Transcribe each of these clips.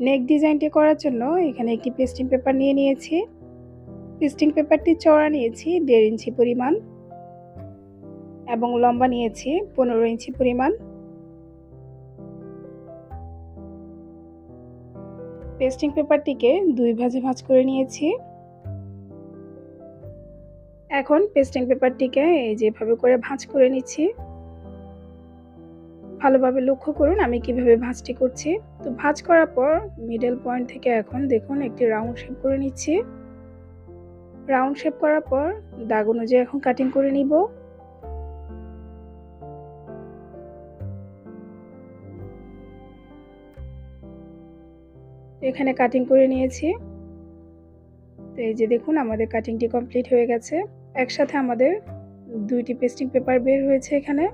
নেক ডিজাইনটি করার জন্য এখানে একটি পেস্টিং পেপার নিয়ে নিয়েছি। পেস্টিং পেপারটি চড়া নিয়েছি, দেড় ইঞ্চি পরিমাণ এবং লম্বা নিয়েছি, পনেরো ইঞ্চি পরিমাণ। পেস্টিং পেপারটিকে দুই ভাজে ভাজ করে নিয়েছি। এখন পেস্টিং পেপারটিকে এই যেভাবে করে ভাঁজ করে নিচ্ছি। ভালোভাবে লক্ষ্য করুন আমি কীভাবে ভাঁজটি করছি। তো ভাঁজ করার পর মিডল পয়েন্ট থেকে এখন দেখুন একটি রাউন্ড শেপ করে নিচ্ছি। রাউন্ড শেপ করার পর দাগ অনুযায়ী এখন কাটিং করে নিব। এখানে কাটিং করে নিয়েছি। তো এই যে দেখুন আমাদের কাটিংটি কমপ্লিট হয়ে গেছে। একসাথে আমাদের দুইটি পেস্টিং পেপার বের হয়েছে এখানে।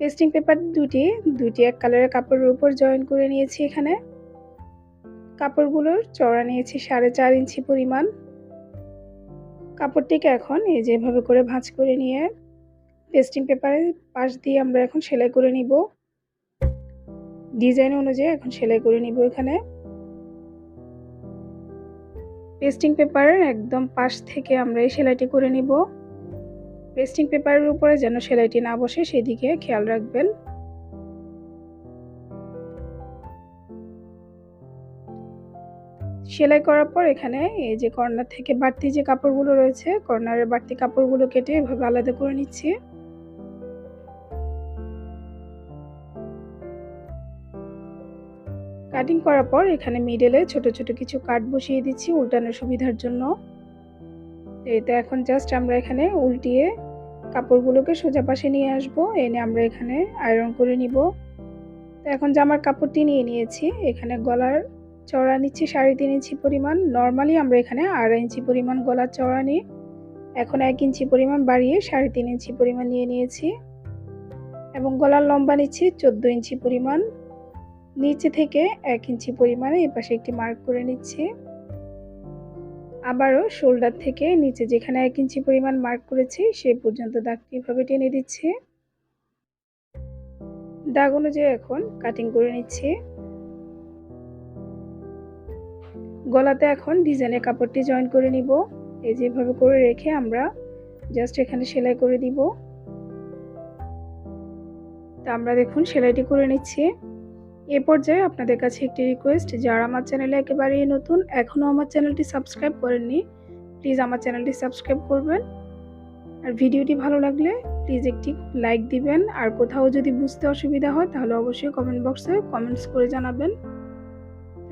পেস্টিং পেপার দুটি দুটি এক কালারের কাপড়ের উপর জয়েন করে নিয়েছি এখানে। কাপড়গুলোর চড়া নিয়েছি সাড়ে চার ইঞ্চি পরিমাণ। কাপড়টিকে এখন এই যেভাবে করে ভাঁজ করে নিয়ে পেস্টিং পেপারের পাশ দিয়ে আমরা এখন সেলাই করে নিব। ডিজাইন অনুযায়ী এখন সেলাই করে নিব এখানে। পেস্টিং পেপারের একদম পাশ থেকে আমরা এই সেলাইটি করে নিব। পেস্টিং পেপারের উপরে যেন সেলাইটি না বসে, সেদিকে খেয়াল রাখবেন। সেলাই করার পর এখানে এই যে কর্নার থেকে বাড়তি যে কাপড়গুলো রয়েছে, কর্নারের বাড়তি কাপড়গুলো কেটে এভাবে আলাদা করে নিচ্ছি। কাটিং করার পর এখানে মিডলে ছোট ছোট কিছু কাট বসিয়ে দিচ্ছি উল্টানোর সুবিধার জন্য। এটা এখন জাস্ট আমরা এখানে উল্টিয়ে কাপড়গুলোকে সোজা পাশে নিয়ে আসব। এনে আমরা এখানে আয়রন করে নিব। তো এখন জামার কাপড়টি নিয়ে নিয়েছি। এখানে গলার চড়া নিচ্ছি সাড়ে তিন ইঞ্চি পরিমাণ। নর্মালি আমরা এখানে আড়াই ইঞ্চি পরিমাণ গলার চড়া নিই। এখন এক ইঞ্চি পরিমাণ বাড়িয়ে সাড়ে তিন ইঞ্চি পরিমাণ নিয়ে নিয়েছি। এবং গলার লম্বা নিচ্ছি চোদ্দ ইঞ্চি পরিমাণ। নিচে থেকে এক ইঞ্চি পরিমাণে এ পাশে একটি মার্ক করে নিচ্ছি। আবারও শোল্ডার থেকে নিচে যেখানে এক ইঞ্চি পরিমাণ মার্ক করেছি, সে পর্যন্ত দাগটি এভাবে টেনে দিচ্ছি? দাগ অনুযায়ী এখন কাটিং করে নিচ্ছি। গলাতে এখন ডিজাইনের কাপড়টি জয়েন করে নিব। এই যেভাবে করে রেখে আমরা জাস্ট এখানে সেলাই করে দিব। তা আমরা দেখুন সেলাইটি করে নিচ্ছি। এ পর্যায়ে আপনাদের কাছে একটি রিকোয়েস্ট যারা আমার চ্যানেলে একেবারেই নতুন এখনও আমার চ্যানেলটি সাবস্ক্রাইব করেননি প্লিজ আমার চ্যানেলটি সাবস্ক্রাইব করবেন। আর ভিডিওটি ভালো লাগলে প্লিজ একটি লাইক দিবেন। আর কোথাও যদি বুঝতে অসুবিধা হয়, তাহলে অবশ্যই কমেন্ট বক্সে কমেন্টস করে জানাবেন।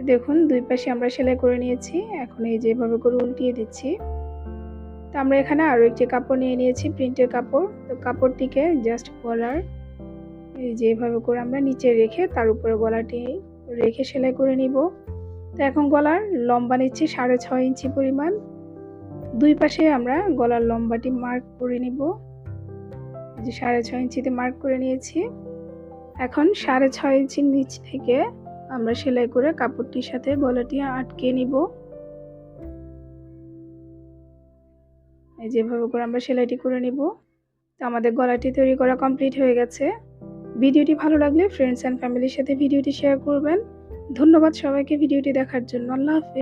দেখুন, দুই পাশে আমরা সেলাই করে নিয়েছি। এখন এই যেভাবে করে উল্টিয়ে দিচ্ছি। তো আমরা এখানে আরও একটি কাপড় নিয়ে নিয়েছি প্রিন্টের কাপড়। তো কাপড়টিকে জাস্ট গলার এই যেভাবে করে আমরা নিচে রেখে তার উপরে গলাটি রেখে সেলাই করে নিব। তো এখন গলার লম্বা নিচ্ছি সাড়ে ছয় ইঞ্চি পরিমাণ। দুই পাশে আমরা গলার লম্বাটি মার্ক করে নিব। যে সাড়ে ছয় ইঞ্চিতে মার্ক করে নিয়েছি। এখন সাড়ে ছয় ইঞ্চির নিচ থেকে আমরা সেলাই করে কাপড়টির সাথে গলাটি আটকে নিব। যেভাবে করে আমরা সেলাইটি করে নিব। তো আমাদের গলাটি তৈরি করা কমপ্লিট হয়ে গেছে। ভিডিওটি ভালো লাগলে ফ্রেন্ডস অ্যান্ড ফ্যামিলির সাথে ভিডিওটি শেয়ার করবেন। ধন্যবাদ সবাইকে ভিডিওটি দেখার জন্য। আল্লাহ হাফিজ।